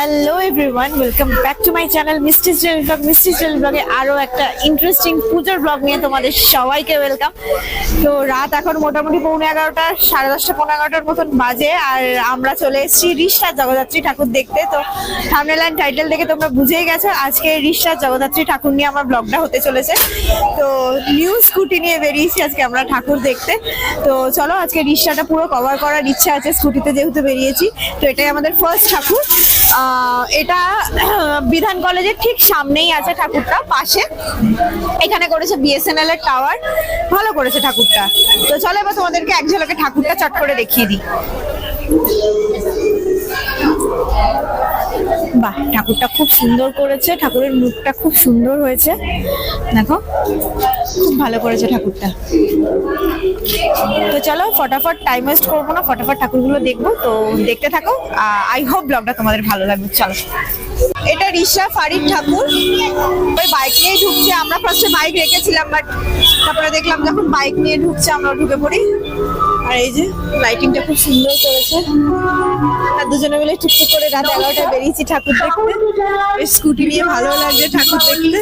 Hello everyone welcome back to my channel mystery style blog mystery style ব্লগে আরও একটা interesting পুজোর blog নিয়ে তোমাদের সবাইকে ওয়েলকাম তো রাত এখন মোটামুটি পৌনে এগারোটা, সাড়ে দশটা, পৌনে এগারোটার মতন বাজে আর আমরা চলে এসেছি রিশার জগদ্ধাত্রী ঠাকুর দেখতে। তো থামনেল অ্যান্ড টাইটেল দেখে তোমরা বুঝেই গেছো, আজকে রিশার জগদ্ধাত্রী ঠাকুর নিয়ে আমার ব্লগটা হতে চলেছে। তো নিউ স্কুটি নিয়ে বেরিয়েছি আজকে আমরা ঠাকুর দেখতে। তো চলো আজকে রিক্সাটা পুরো কভার করার ইচ্ছা আছে স্কুটিতে যেহেতু বেরিয়েছি, তো এটাই আমাদের ফার্স্ট ঠাকুর। এটা বিধান কলেজের ঠিক সামনেই আছে ঠাকুরটা, পাশে। এখানে করেছে বিএসএনএল এর টাওয়ার ভালো করেছে ঠাকুরটা। তো চলো এবার তোমাদেরকে এক ঝলকে ঠাকুরটা চট করে দেখিয়ে দিই। বাহ, ঠাকুরটা খুব সুন্দর করেছে, ঠাকুরের মুখটা খুব সুন্দর হয়েছে। দেখো, খুব ভালো করেছে ঠাকুরটা। তো চলো, ফটাফট টাইম ওয়েস্ট করব না, ফটাফট ঠাকুরগুলো দেখব। তো দেখতে থাকো আই হোপ ব্লগটা তোমাদের ভালো লাগবে। চলো। এটা রিসা ফারিদ ঠাকুর। ওই বাইক নিয়েই ঢুকছে। আমরা ফার্স্টে বাইক রেখেছিলাম বাট তারপরে দেখলাম যখন বাইক নিয়ে ঢুকছে, আমরা ঢুকে পড়ি। আর এই যে লাইটিংটা খুব সুন্দর করেছে। আর দুজনে মিলে টুকটুক করে রাত এগারোটায় বেরিয়েছি ঠাকুর দেখতে। বেশ স্কুটি নিয়ে ভালো লাগছে ঠাকুর দেখতে।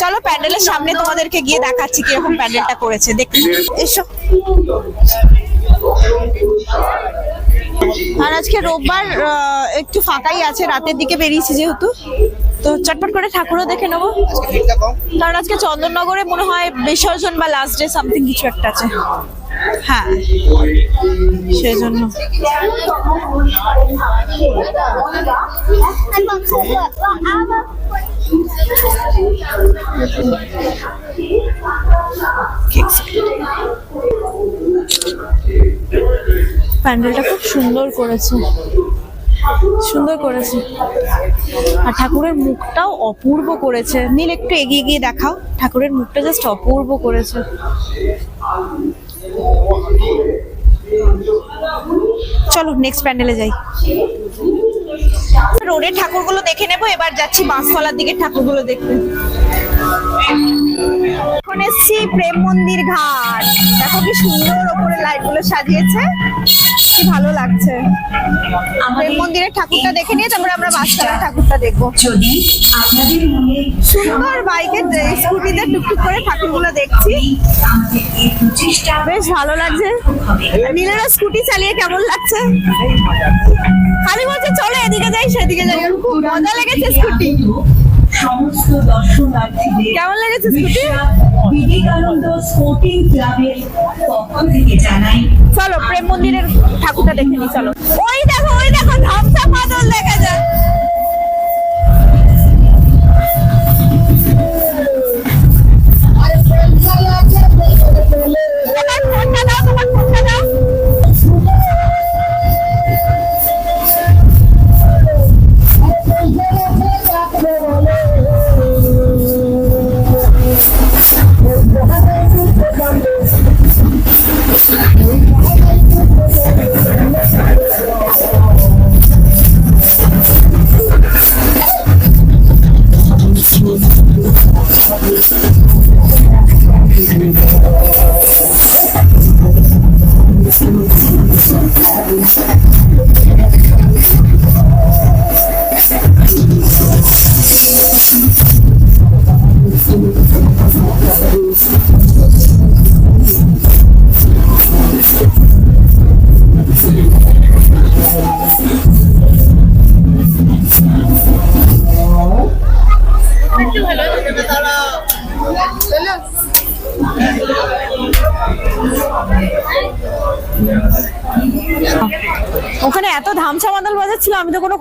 চলো প্যান্ডেলের সামনে তোমাদেরকে গিয়ে দেখাচ্ছি কীরকম প্যান্ডেলটা করেছে। দেখতে এসো। আর আজকে রোববার একটু ফাঁকাই আছে, রাতের দিকে বেরিয়েছি যেহেতু। তো চটপট করে ঠাকুরও দেখে নেব। কারণ আজকে চন্দননগরে মনে হয় বিসর্জন বা লাস্ট ডে সামথিং কিছু একটা আছে। হ্যাঁ সেই জন্য প্যান্ডেলটা খুব সুন্দর করেছে। সুন্দর করেছে। আর ঠাকুরের মুখটাও অপূর্ব করেছে। নীল, একটু এগিয়ে গিয়ে দেখাও। ঠাকুরের মুখটা জাস্ট অপূর্ব করেছে। চলো নেক্সট প্যান্ডেলে যাই। রোডের ঠাকুরগুলো দেখে নেব, এবার যাচ্ছি বাঁশতলার দিকে ঠাকুরগুলো দেখতে। এখন এসছি প্রেম মন্দির ঘাট। দেখো কি সুন্দর ওপরে লাইটগুলো সাজিয়েছে। কি ভালো লাগছে। প্রেম মন্দিরের ঠাকুরটা দেখে নিয়ে তারপরে আমরা বাঁশতলার ঠাকুরটা দেখব। সুন্দর বাইকের স্কুটিতে টুকটুক করে ঠাকুরগুলো দেখছি। বেশ ভালো লাগছে। নীলেরা স্কুটি চালিয়ে কেমন লাগছে? খালি বলছে চলো এদিকে যাই সেদিকে যাই। খুব মজা লেগেছে স্কুটি। সমস্ত দর্শনার্থীদের কেমন লেগেছে স্কুটি? বিবেকানন্দ স্পোর্টিং ক্লাবের পক্ষ থেকে জানাই। চলো প্রেম মন্দিরের ঠাকুরটা দেখে নি চলো। ওই দেখো ওই দেখো ধামসা মাদল দেখা যায়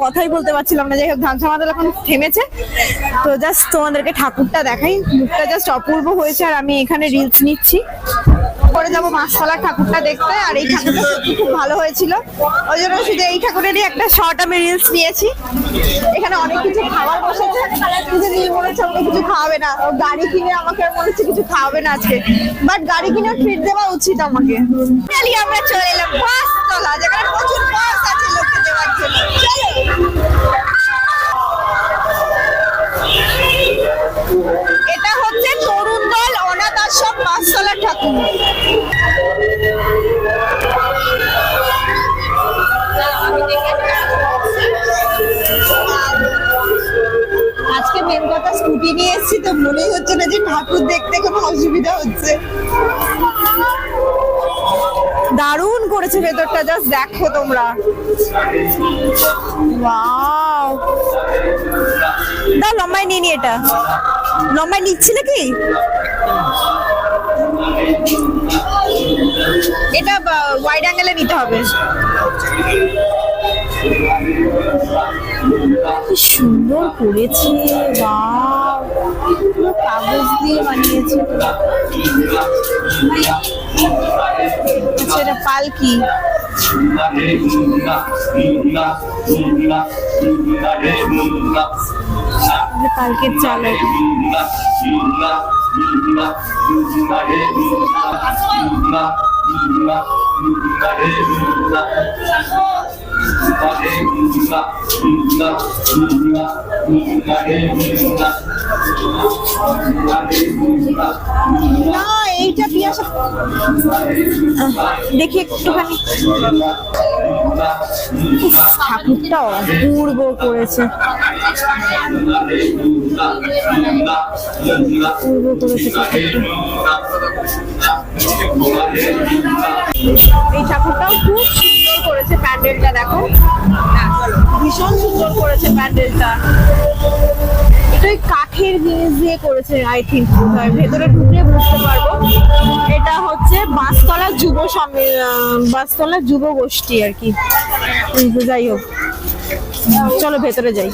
কথাই বলতে পারছিলাম না। যাই হোক ধান মাদল এখন থেমেছে। তো জাস্ট তোমাদেরকে ঠাকুরটা দেখাই। মুখটা জাস্ট অপূর্ব হয়েছে আর আমি এখানে রিলস নিচ্ছি। পরে যাব মাছতলার ঠাকুরটা দেখতে, আর এই ঠাকুরটা খুব ভালো হয়েছিল। ওই জন্য শুধু এই ঠাকুরেরই একটা শর্ট আমি রিলস নিয়েছি। এখানে অনেক কিছু খাবার বসেছে। কিন্তু নীল মনে হচ্ছে আমাকে কিছু খাওয়াবে না। ও গাড়ি কিনে আমাকে মনে হচ্ছে কিছু খাওয়াবে না আজকে। বাট গাড়ি কিনে ট্রিট দেওয়া উচিত আমাকে। আমরা চলে এলাম বাসতলা যেখানে প্রচুর বাস আছে লোককে দেওয়ার জন্য। এটা হচ্ছে তরুণ দল অনাথ আশ্রম বাসতলা যে ঠাকুর দেখতে কোনো অসুবিধা হচ্ছে। দারুণ করেছে ভেতরটা, জাস্ট দেখো তোমরা। ওয়াও। দাও লম্বাই নিয়ে নি এটা। লম্বাই নিচ্ছি নাকি এটা ওয়াইড অ্যাঙ্গেলে নিতে হবে। কি সুন্দর করেছে পুরো কাগজ দিয়ে বানিয়েছে। আচ্ছা এটা পালকি পালকির চালক না এইটা পিয়াসা দেখি একটুখানি। ঠাকুরটা অপূর্ব করেছে। অপূর্ব করেছে এই ঠাকুরটাও খুব করেছে প্যান্ডেলটা দেখো। ভীষণ সুন্দর করেছে প্যান্ডেলটা। এটা কাঠের জিনিস দিয়ে করেছে আই থিঙ্ক ভেতরে ঢুকলে বুঝতে পারব। এটা হচ্ছে বাঁশতলা যুব বাঁশতলা যুব গোষ্ঠী আর কি। যাই হোক। চলো ভেতরে যাই।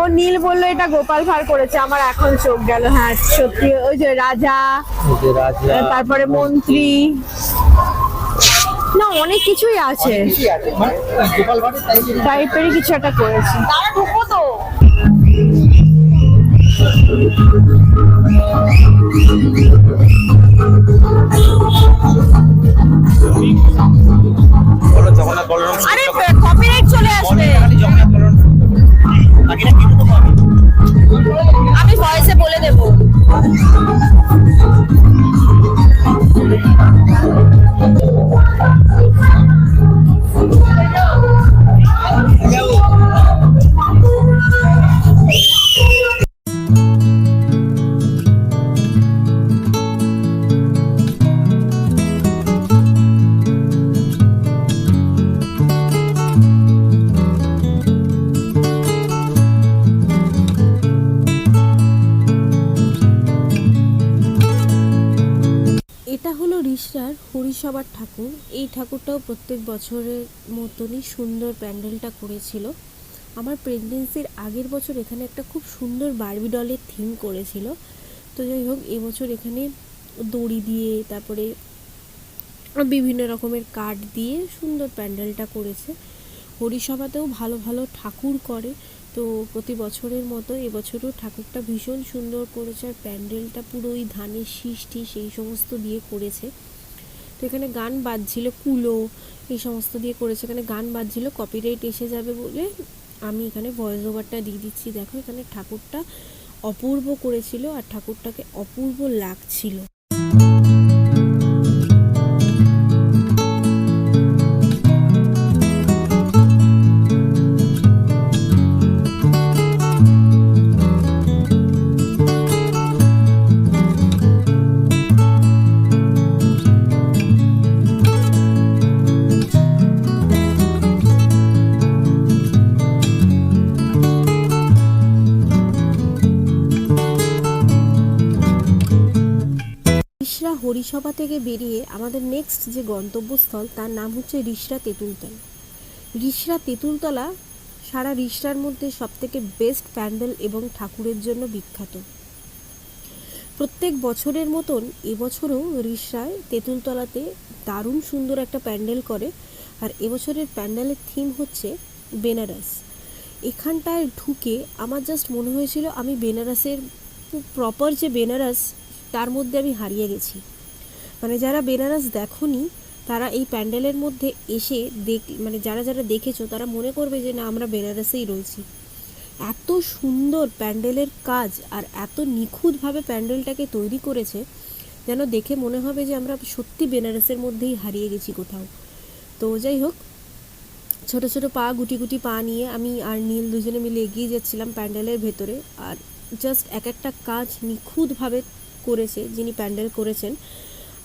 ও নীল বলল এটা গোপাল ভাঁড় করেছে। আমার এখন চোখ গেল। হ্যাঁ সত্যি ওই যে রাজা তারপরে মন্ত্রী। না অনেক কিছুই আছে। টাইপেরই কিছু একটা করেছি। তারা ঢুকবো তো। হরিসভার ঠাকুর। এই ঠাকুরটাও প্রত্যেক বছরের মতনই সুন্দর প্যান্ডেলটা করেছিল। আমার প্রেগনেন্সির আগের বছর এখানে একটা খুব সুন্দর বার্বি ডলের থিম করেছিল। তো যাই হোক এবছর এখানে দড়ি দিয়ে, তারপরে বিভিন্ন রকমের কাঠ দিয়ে সুন্দর প্যান্ডেলটা করেছে। হরিসভাতেও ভালো ভালো ঠাকুর করে। তো প্রতি বছরের মতো এবছরও ঠাকুরটা ভীষণ সুন্দর করেছে। আর প্যান্ডেলটা পুরো ওই ধানের শীষ টিস এই সমস্ত দিয়ে করেছে। তো এখানে গান বাজছিল কুলো, এই সমস্ত দিয়ে করেছে। এখানে গান বাজছিল কপিরাইট এসে যাবে বলে আমি এখানে ভয়েস ওভারটা দিয়ে দিচ্ছি। দেখো এখানে ঠাকুরটা অপূর্ব করেছিল আর ঠাকুরটাকে অপূর্ব লাগছিল। হরিসভা থেকে বেরিয়ে আমাদের নেক্সট যে গন্তব্যস্থল, তার নাম হচ্ছে রিষড়া তেঁতুলতলা। রিষড়া তেঁতুলতলা সারা রিষড়ার মধ্যে সবথেকে বেস্ট প্যান্ডেল এবং ঠাকুরের জন্য বিখ্যাত। প্রত্যেক বছরের মতন এবছরও রিষড়ায় তেঁতুলতলাতে দারুণ সুন্দর একটা প্যান্ডেল করে, আর এবছরের প্যান্ডেলের থিম হচ্ছে বেনারস। এখানটায় ঢুকে আমার জাস্ট মনে হয়েছিল আমি বেনারসের প্রপার যে বেনারস, তার মধ্যে আমি হারিয়ে গেছি। মানে যারা বেনারস দেখনি, তারা এই প্যান্ডেলের মধ্যে এসে দেখ মানে যারা যারা দেখেছ, তারা মনে করবে যে না, আমরা বেনারসেই রয়েছি। এত সুন্দর প্যান্ডেলের কাজ আর এত নিখুঁতভাবে প্যান্ডেলটাকে তৈরি করেছে, যেন দেখে মনে হবে যে আমরা সত্যি বেনারসের মধ্যেই হারিয়ে গেছি কোথাও। তো যাই হোক, ছোট ছোট পা, গুটি গুটি পা নিয়ে আমি আর নীল দুজনে মিলে এগিয়ে যাচ্ছিলাম প্যান্ডেলের ভেতরে। আর জাস্ট এক একটা কাজ নিখুঁতভাবে করেছে, যিনি প্যান্ডেল করেছেন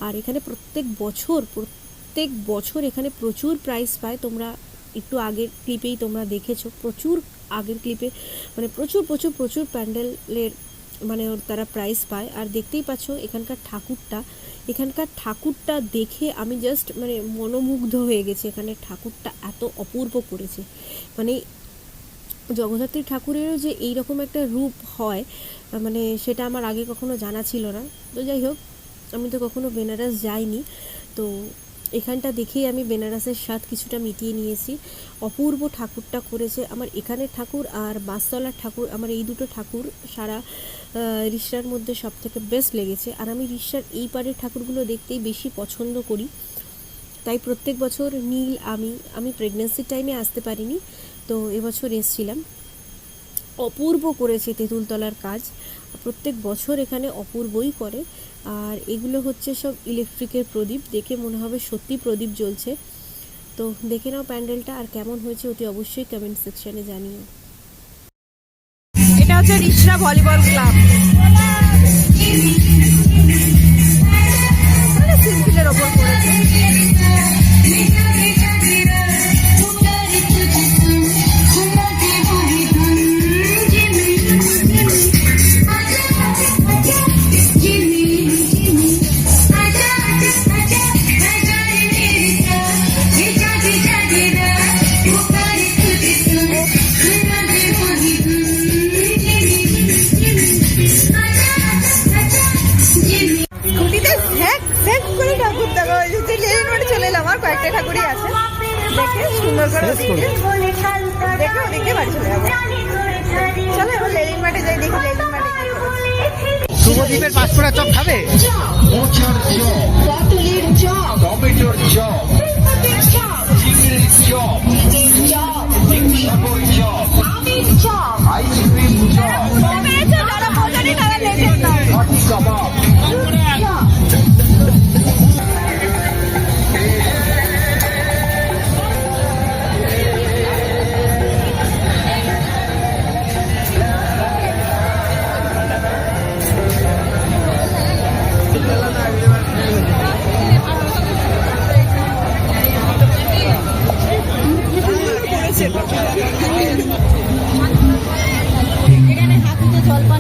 আর এখানে প্রত্যেক বছর প্রত্যেক বছর এখানে প্রচুর প্রাইস পায়। তোমরা একটু আগের ক্লিপেই তোমরা দেখেছ। প্রচুর আগের ক্লিপে মানে প্রচুর প্রচুর প্রচুর প্যান্ডেলের মানে ওর তারা প্রাইজ পায়। আর দেখতেই পাচ্ছ এখানকার ঠাকুরটা এখানকার ঠাকুরটা দেখে আমি জাস্ট মানে মনোমুগ্ধ হয়ে গেছি। এখানে ঠাকুরটা এত অপূর্ব করেছে। মানে জগদ্ধাত্রী ঠাকুরেরও যে এইরকম একটা রূপ হয় মানে সেটা আমার আগে কখনো জানা ছিল না। তো যাই হোক আমি তো কখনো বেনারস যাইনি। তো এখানটা দেখেই আমি বেনারসের স্বাদ কিছুটা মিটিয়ে নিয়েছি। অপূর্ব ঠাকুরটা করেছে আমার এখানের ঠাকুর আর বাসতলার ঠাকুর, আমার এই দুটো ঠাকুর সারা রিসার মধ্যে সব থেকে বেস্ট লেগেছে। আর আমি রিসার এই পারের ঠাকুরগুলো দেখতেই বেশি পছন্দ করি। তাই প্রত্যেক বছর নীল, আমি আমি প্রেগনেন্সির টাইমে আসতে পারিনি, তো এবছর এসছিলাম। অপূর্ব করেছে তেঁতুলতলার কাজ। প্রত্যেক বছর এখানে অপূর্বই করে। আর এগুলো হচ্ছে সব ইলেকট্রিকের প্রদীপ। দেখে মনে হবে সত্যি প্রদীপ জ্বলছে। তো দেখে নাও প্যান্ডেলটা আর কেমন হয়েছে অতি অবশ্যই কমেন্ট সেকশনে জানিও। এটা হচ্ছে রিসরা ভলিবল ক্লাব। সিম্পলের ওপর করেছে।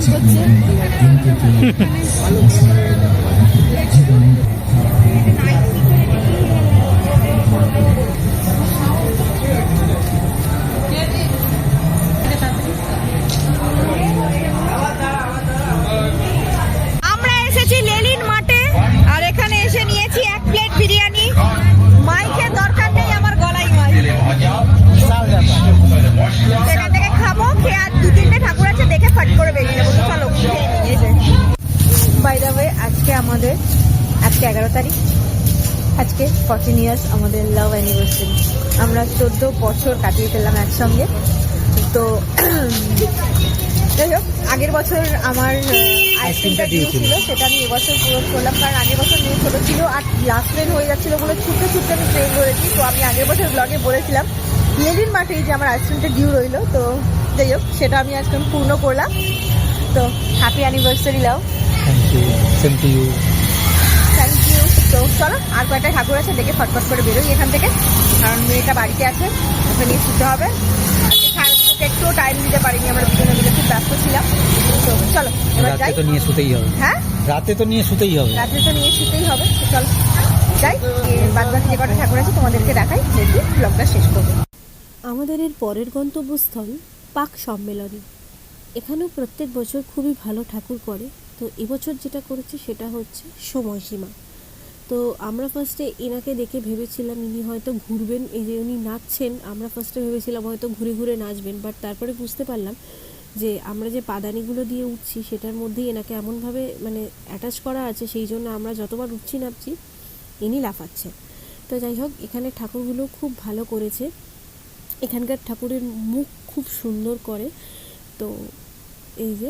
Thank you. ফর্টিন ইয়ার্স আমাদের লাভ অ্যানিভার্সারি আমরা চোদ্দ বছর কাটিয়ে ফেললাম একসঙ্গে। তো যাই হোক আগের বছর আমার আইসক্রিমটা দিয়েছিল সেটা আমি এবছর পূরণ করলাম কারণ আগের বছর মেয়ে ছোট ছিল আর লাস্ট ট্রেন হয়ে যাচ্ছিল বলে ছুটতে ছুটতে আমি ট্রেন ধরেছি। তো আমি আগের বছর ব্লগে বলেছিলাম লেলিন মাঠে যে আমার আইসক্রিমটা ডিউ রইল তো যাই হোক সেটা আমি আজকে পূর্ণ করলাম। তো happy anniversary love thank you same to thank you তো চলো আর কয়েকটা ঠাকুর আছে দেখে ফটফট করে বেরোই এখান থেকে। কারণ মেয়েটা বাড়িতে আছে ওকে নিয়ে শুতে হবে। আজকে সারাদিনকে টাইম দিতে পারিনি আমরা দুজনে মিলে খুব ব্যস্ত ছিলাম। তো চলো এবার যাই। তো নিয়ে শুতেই হবে। হ্যাঁ? রাতে তো নিয়ে শুতেই হবে। রাত্রে তো নিয়ে শুতেই হবে তো চলো। যাই বাদ বাকি যে কটা ঠাকুর আছে তোমাদেরকে দেখাই দেখি ব্লগটা শেষ করব। আমাদের এর পরের গন্তব্যস্থল পাক সম্মেলনী। এখানেও প্রত্যেক বছর খুবই ভালো ঠাকুর করে তো এবছর যেটা করেছে সেটা হচ্ছে সময়সীমা। তো আমরা ফার্স্টে এনাকে দেখে ভেবেছিলাম, ইনি হয়তো ঘুরবেন, এই যে উনি নাচছেন, আমরা ফার্স্টে ভেবেছিলাম হয়তো ঘুরে ঘুরে নাচবেন বাট তারপরে বুঝতে পারলাম যে আমরা যে পাদানিগুলো দিয়ে উঠছি, সেটার মধ্যেই এনাকে এমনভাবে মানে অ্যাটাচ করা আছে, সেই জন্য আমরা যতবার উঠছি নামছি, ইনি লাফাচ্ছেন। তো যাই হোক, এখানে ঠাকুরগুলো খুব ভালো করেছে। এখানকার ঠাকুরের মুখ খুব সুন্দর করে। তো এই যে,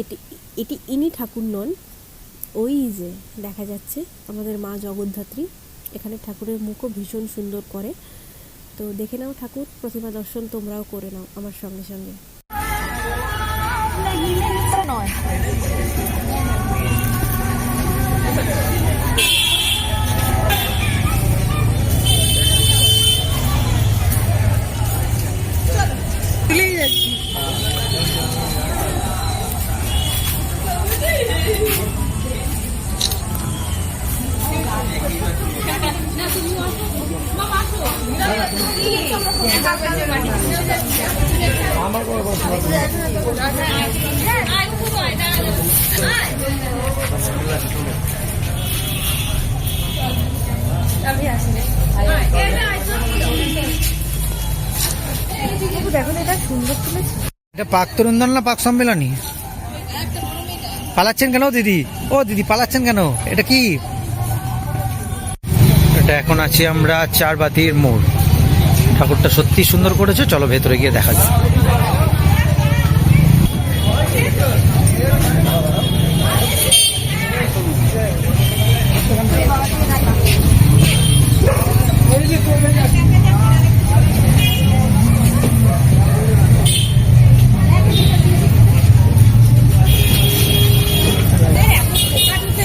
এটি এটি ইনি ঠাকুর নন ওই যে দেখা যাচ্ছে আমাদের মা জগদ্ধাত্রী, এখানে ঠাকুরের মুখও ভীষণ সুন্দর করে। তো দেখে নাও ঠাকুর, প্রতিমা দর্শন তোমরাও করে নাও আমার সঙ্গে সঙ্গে। এটা পাক পাক পালাচ্ছেন কেন দিদি? ও দিদি, পালাচ্ছেন কেন? এটা কি? এটা এখন আছি আমরা চারবাতির মোড়। ঠাকুরটা সত্যি সুন্দর করেছে, চলো ভেতরে গিয়ে দেখা যাক।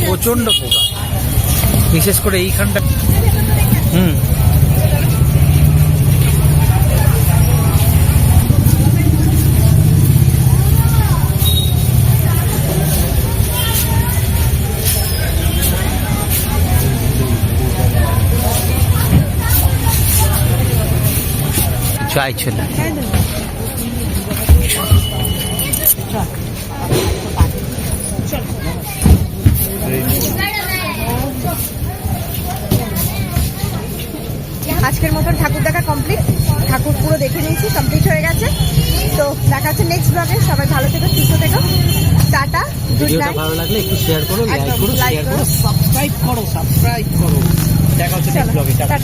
প্রচণ্ড পোকা। বিশেষ করে এইখানটা। হুম। চাই ছিল আজকের মতন ঠাকুর দেখা কমপ্লিট ঠাকুর পুরো দেখে নিয়েছি কমপ্লিট হয়ে গেছে। তো দেখা হচ্ছে নেক্সট ব্লগে সবাই ভালো থেকো সুস্থ থেকো। টাটা গুড ভিডিওটা নাইট ভালো লাগলে একটু শেয়ার করো লাইক করো শেয়ার করো। করো। সাবস্ক্রাইব করো সাবস্ক্রাইব করো। দেখা হচ্ছে নেক্সট ব্লগে টাটা।